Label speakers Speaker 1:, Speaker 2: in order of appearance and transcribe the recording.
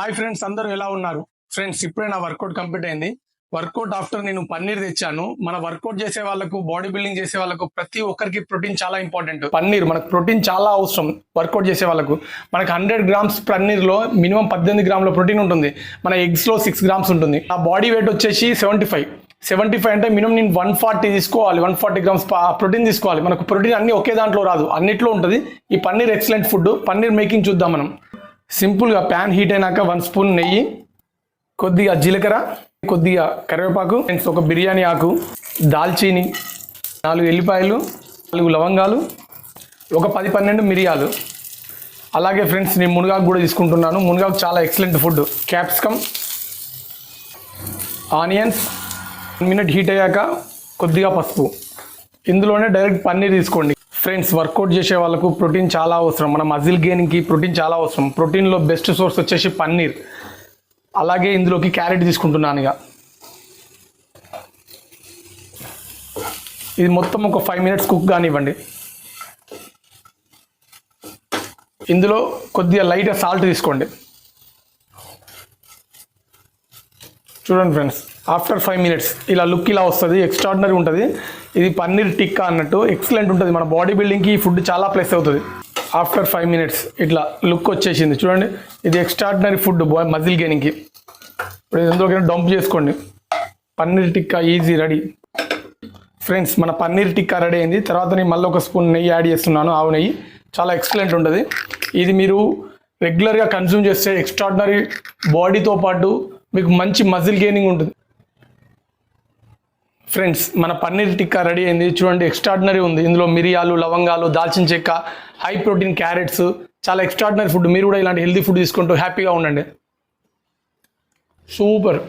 Speaker 1: Hi friends అందరూ ఎలా ఉన్నారు? ఫ్రెండ్స్ ఇప్పుడే నా వర్కౌట్ కంప్లీట్ అయింది. వర్కౌట్ ఆఫ్టర్ నేను పన్నీర్ తెచ్చాను. మన వర్కౌట్ చేసే వాళ్ళకు బాడీ బిల్డింగ్ చేసే వాళ్ళకు ప్రతి ఒక్కరికి ప్రోటీన్ చాలా ఇంపార్టెంట్. పన్నీర్ మనకు ప్రోటీన్ చాలా అవసరం వర్కౌట్ చేసే వాళ్ళకు. మనకు హండ్రెడ్ గ్రామ్స్ పన్నీర్లో మినిమం పద్దెనిమిది గ్రాముల ప్రోటీన్ ఉంటుంది. మన ఎగ్స్లో సిక్స్ గ్రామ్స్ ఉంటుంది. ఆ బాడీ వెయిట్ వచ్చేసి సెవెంటీ ఫైవ్. సెవెంటీ ఫైవ్ అంటే మినిమం నేను వన్ ఫార్టీ తీసుకోవాలి. వన్ ఫార్టీ గ్రామ్స్ ప్రోటీన్ తీసుకోవాలి. మనకు ప్రోటీన్ అన్ని ఒకే దాంట్లో రాదు. అన్నిట్లో ఉంటుంది. ఈ paneer excellent food. Paneer making చూద్దాం మనం. సింపుల్గా ప్యాన్ హీట్ అయినాక వన్ స్పూన్ నెయ్యి కొద్దిగా జీలకర్ర కొద్దిగా కరివేపాకు ఫ్రెండ్స్ ఒక బిర్యానీ ఆకు దాల్చీని నాలుగు ఎల్లిపాయలు నాలుగు లవంగాలు ఒక పది పన్నెండు మిరియాలు. అలాగే ఫ్రెండ్స్ నేను మునగాకు కూడా తీసుకుంటున్నాను. మునగాకు చాలా excellent food capsicum onions minute heat అయ్యాక కొద్దిగా పసుపు. ఇందులోనే డైరెక్ట్ పన్నీర్ తీసుకోండి. ఫ్రెండ్స్ వర్కౌట్ చేసే వాళ్ళకు ప్రోటీన్ చాలా అవసరం. మన మజిల్ గెయిన్కి ప్రోటీన్ చాలా అవసరం. ప్రోటీన్లో బెస్ట్ సోర్స్ వచ్చేసి పన్నీర్. అలాగే ఇందులోకి క్యారెట్ తీసుకుంటున్నాను ఇక. ఇది మొత్తం ఒక ఫైవ్ మినిట్స్ కుక్ కానివ్వండి. ఇందులో కొద్దిగా లైట్గా సాల్ట్ తీసుకోండి. చూడండి ఫ్రెండ్స్. ఆఫ్టర్ ఫైవ్ మినిట్స్ ఇలా లుక్ ఇలా వస్తుంది ఎక్స్ట్రాడినరీ ఉంటుంది. ఇది పన్నీర్ టిక్కా అన్నట్టు ఎక్సలెంట్ ఉంటుంది. మన బాడీ బిల్డింగ్కి ఈ ఫుడ్ చాలా ప్లస్ అవుతుంది. ఆఫ్టర్ ఫైవ్ మినిట్స్ ఇట్లా లుక్ వచ్చేసింది. చూడండి ఇది ఎక్స్ట్రాడినరీ ఫుడ్ మజిల్ గెయినింగ్కి ఇప్పుడు ఎందులోకైనా డంప్ చేసుకోండి. Paneer tikka easy ready friends మన పన్నీర్ టిక్కా రెడీ అయింది. తర్వాత నేను మళ్ళీ ఒక స్పూన్ నెయ్యి యాడ్ చేస్తున్నాను ఆవు నెయ్యి. చాలా ఎక్సలెంట్ ఉంటుంది. ఇది మీరు రెగ్యులర్గా కన్జ్యూమ్ చేస్తే ఎక్స్ట్రాడినరీ బాడీతో పాటు మీకు మంచి మజిల్ గెయినింగ్ ఉంటుంది. ఫ్రెండ్స్ మన పన్నీర్ టిక్కా రెడీ అయింది. చూడండి ఎక్స్ట్రాడినరీ ఉంది. ఇందులో మిరియాలు లవంగాలు దాల్చిన చెక్క హై ప్రోటీన్ క్యారెట్స్ చాలా ఎక్స్ట్రాడినరీ ఫుడ్ మీరు కూడా ఇలాంటి హెల్దీ ఫుడ్ తీసుకుంటూ హ్యాపీగా ఉండండి. సూపర్